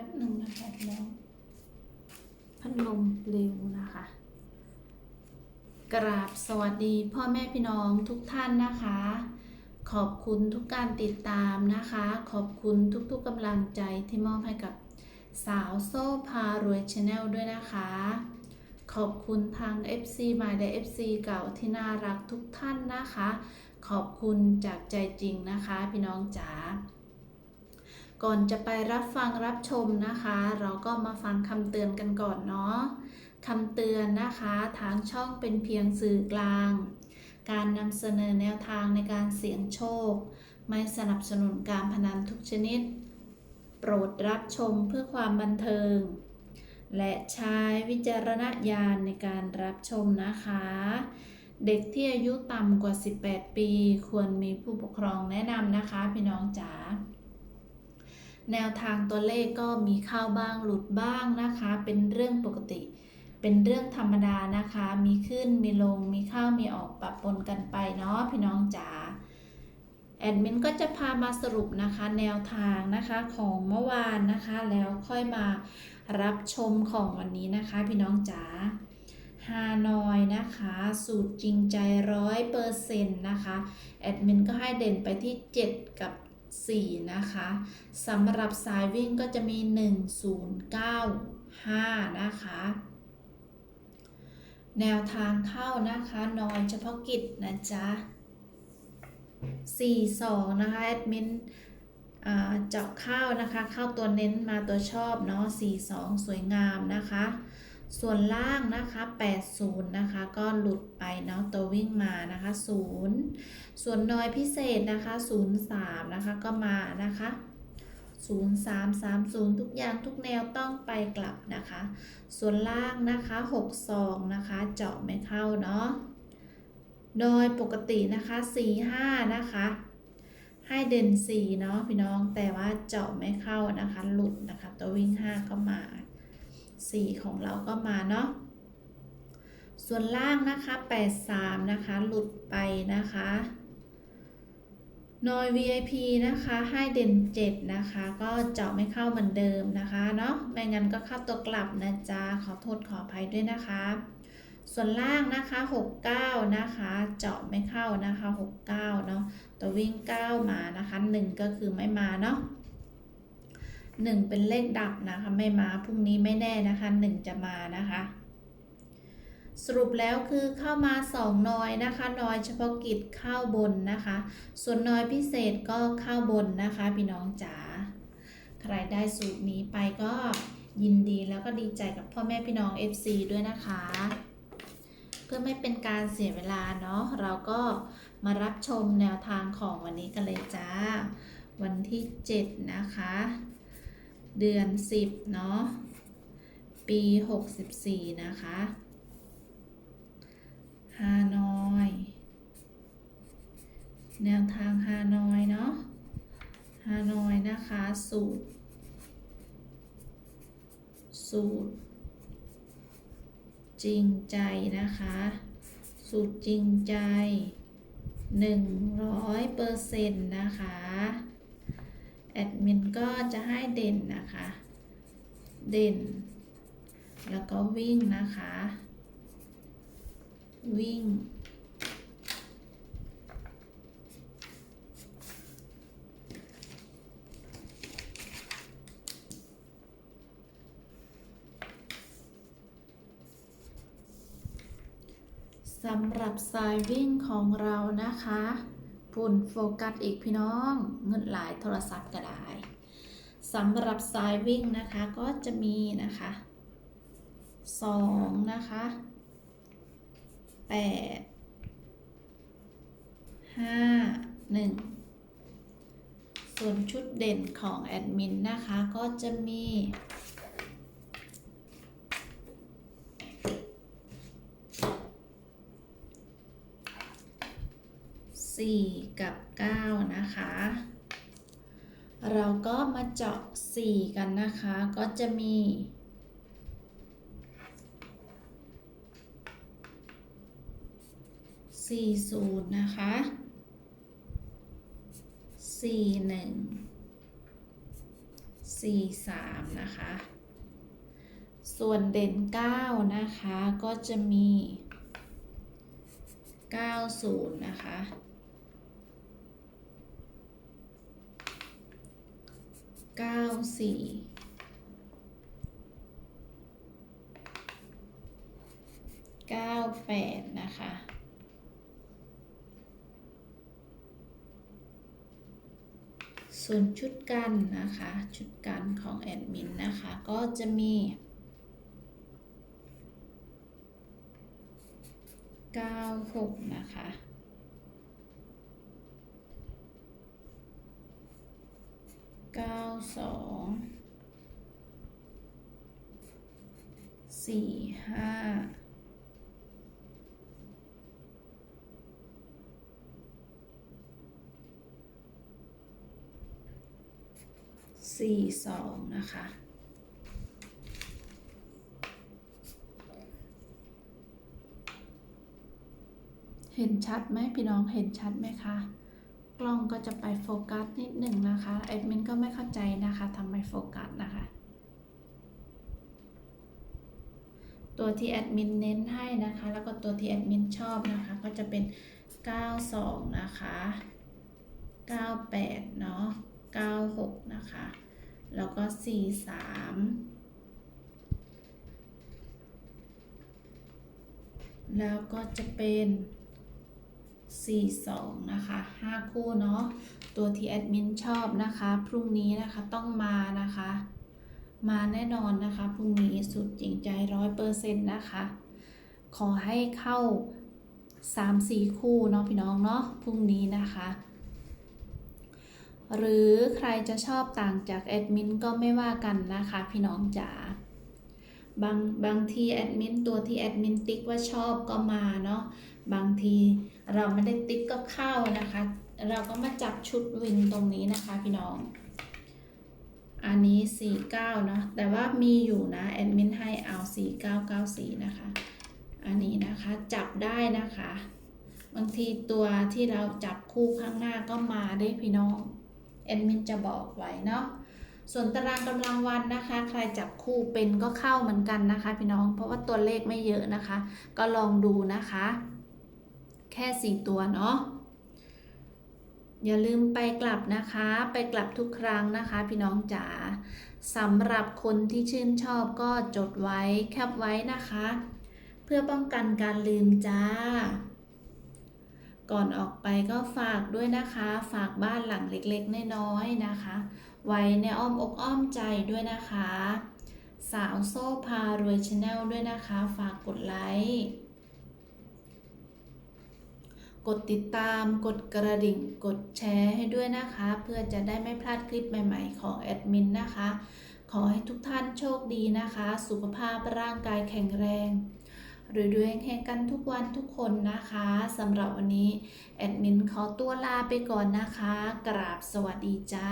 ป๊บหนึ่งนะคะพี่น้องพัดลมเร็วนะคะ กราบสวัสดีพ่อแม่พี่น้องทุกท่านนะคะ ขอบคุณทุกการติดตามนะคะ ขอบคุณทุกๆกำลังใจที่มอบให้กับสาวโซ่พารวยชาแนลด้วยนะคะ ขอบคุณทาง FC ใหม่และ FC เก่าที่น่ารักทุกท่านนะคะ ขอบคุณจากใจจริงนะคะ พี่น้องจ๋า ก่อนจะไปรับฟังรับชมนะคะ เราก็มาฟังคำเตือนกันก่อนเนาะคำเตือนนะคะทางช่องเป็นเพียงสื่อกลาง การนำเสนอแนวทางในการเสี่ยงโชค ไม่สนับสนุนการพนันทุกชนิด โปรดรับชมเพื่อความบันเทิง และใช้วิจารณญาณในการรับชมนะคะ เด็กที่อายุต่ำกว่า 18 ปี ควรมีผู้ปกครองแนะนำนะคะ พี่น้องจ๋า แนวทางตัวเลขก็มีเข้าบ้างหลุดบ้างนะคะ เป็นเรื่องปกติ เป็นเรื่องธรรมดานะคะ มีขึ้นมีลงมีเข้ามีออกปะปนกันไปเนาะพี่น้องจ๋าแอดมินก็จะพามาสรุปนะคะแนวทางนะคะของเมื่อวานนะคะ แล้วค่อยมารับชมของวันนี้นะคะ พี่น้องจ๋าฮานอยนะคะ สูตรจริงใจร้อยเปอร์เซ็นต์นะคะ แอดมินก็ให้เด่นไปที่ 7 กับ 4 นะคะสำหรับสายวิ่งก็จะมี 1 0 9 5 นะคะ แนวทางเข้านะคะนอยเฉพาะกิจนะจ๊ะ 4 2 นะคะ แอดมินเจาะเข้านะคะ เข้าตัวเน้นมาตัวชอบเนาะ4 2 สวยงามนะคะ ส่วนล่างนะคะ 80 นะคะ ก็หลุดไปเนาะตัววิ่งมานะคะ 0 ส่วนน้อยพิเศษนะคะ 03 นะคะก็มานะคะ 0330 ทุกอย่างทุกแนวต้องไปกลับนะคะ ส่วนล่างนะคะ 62 นะคะ เจาะไม่เข้าเนาะโดยปกตินะคะ 45 นะคะให้เด่น4เนาะพี่น้องแต่ว่าเจาะไม่เข้านะคะ หลุดนะคะ ตัววิ่ง 5 ก็มา 4 ของเราก็มาเนาะส่วนล่างนะคะ 83 นะคะ หลุดไปนะคะนอย VIP นะคะให้เด่น 7 นะคะ ก็เจาะไม่เข้าเหมือนเดิมนะคะเนาะไม่งั้นก็เข้าตัวกลับนะจ๊ะ ขอโทษขออภัยด้วยนะคะ ส่วนล่างนะคะ 69 นะคะ เจาะไม่เข้านะคะ 69 เนาะตัววิ่ง 9 มานะคะ 1 ก็คือไม่มาเนาะ 1เป็นเลขดับนะคะ ไม่มาพรุ่งนี้ไม่แน่นะคะ1จะมานะคะ สรุปแล้วคือเข้ามา2นอยนะคะนอยเฉพาะกิจเข้าบนนะคะ ส่วนนอยพิเศษก็เข้าบนนะคะพี่น้องจ๋าใครได้สูตรนี้ไปก็ยินดีแล้วก็ดีใจกับพ่อแม่พี่น้อง FC ด้วยนะคะ เพื่อไม่เป็นการเสียเวลาเนาะเราก็มารับชมแนวทางของวันนี้กันเลยจ้า วันที่ 7 นะคะ เดือน 10 เนาะ ปี 64 นะคะฮานอย แนวทางฮานอยเนาะฮานอยนะคะ สูตร สูตร จริงใจนะคะ สูตรจริงใจ 100เปอร์เซ็นต์นะคะ แอดมินก็จะให้เด่นนะคะ เด่น แล้วก็วิ่งนะคะ วิ่ง สำหรับสายวิ่งของเรานะคะ ปุ่นโฟกัสอีกพี่น้อง เงินหลายโทรศัพท์ก็ได้สำหรับสายวิ่งนะคะก็จะมีนะคะสองนะคะแปดห้าหนึ่งส่วนชุดเด่นของแอดมินนะคะก็จะมี 4 กับ 9 นะคะ เราก็มาเจาะ 4 กันนะคะ ก็จะมี 40 นะคะ 41สี่สามนะคะ ส่วนเด่นเก้านะคะ ก็จะมีเก้าศูนย์นะคะ เก้าสี่เก้าแปดนะคะส่วนชุดกันนะคะ ชุดกันของแอดมินนะคะ ก็จะมี96นะคะ 92 45สี่สองนะคะ เห็นชัดไหมพี่น้องเห็นชัดไหมคะ กล้องก็จะไปโฟกัสนิดหนึ่งนะคะแอดมินก็ไม่เข้าใจนะคะทำไมโฟกัสนะคะ ตัวที่แอดมินเน้นให้นะคะ แล้วก็ตัวที่แอดมินชอบนะคะ ก็จะเป็น 92 นะคะ 98 เนาะ 96 นะคะ แล้วก็ 43แล้วก็จะเป็น 42 นะคะ 5 คู่เนาะ ตัวที่แอดมินชอบนะคะ พรุ่งนี้นะคะต้องมานะคะ มาแน่นอนนะคะ พรุ่งนี้สุดจริงใจร้อยเปอร์เซ็นต์นะคะ ขอให้เข้า 3-4 คู่เนาะพี่น้องเนาะ พรุ่งนี้นะคะหรือใครจะชอบต่างจากแอดมินก็ไม่ว่ากันนะคะ พี่น้องจ๋าบางบางทีแอดมินตัวที่แอดมินติ๊กว่าชอบก็มาเนาะ บางทีเราไม่ได้ติ๊กก็เข้านะคะ เราก็มาจับชุดวินตรงนี้นะคะพี่น้อง อันนี้ 49 เนาะแต่ว่ามีอยู่นะ แอดมินให้เอา 4994 นะคะ อันนี้นะคะจับได้นะคะ บางทีตัวที่เราจับคู่ข้างหน้าก็มาได้พี่น้อง แอดมินจะบอกไว้เนาะส่วนตารางกำลังวันนะคะ ใครจับคู่เป็นก็เข้าเหมือนกันนะคะ พี่น้อง เพราะว่าตัวเลขไม่เยอะนะคะ ก็ลองดูนะคะ แค่สี่ตัวเนาะอย่าลืมไปกลับนะคะ ไปกลับทุกครั้งนะคะ พี่น้องจ๋าสำหรับคนที่ชื่นชอบก็จดไว้แคปไว้นะคะ เพื่อป้องกันการลืมจ้า ก่อนออกไปก็ฝากด้วยนะคะ ฝากบ้านหลังเล็กๆ น้อยๆนะคะ ไว้ในอ้อมอกอ้อมใจด้วยนะคะ สาวโซ่พารวยชาแนลด้วยนะคะ ฝากกดไลค์ กดติดตาม กดกระดิ่ง กดแชร์ให้ด้วยนะคะ เพื่อจะได้ไม่พลาดคลิปใหม่ๆของแอดมินนะคะ ขอให้ทุกท่านโชคดีนะคะ สุขภาพร่างกายแข็งแรงรวยๆแห่งกันทุกวันทุกคนนะคะสำหรับวันนี้ แอดมินขอตัวลาไปก่อนนะคะ กราบสวัสดีจ้า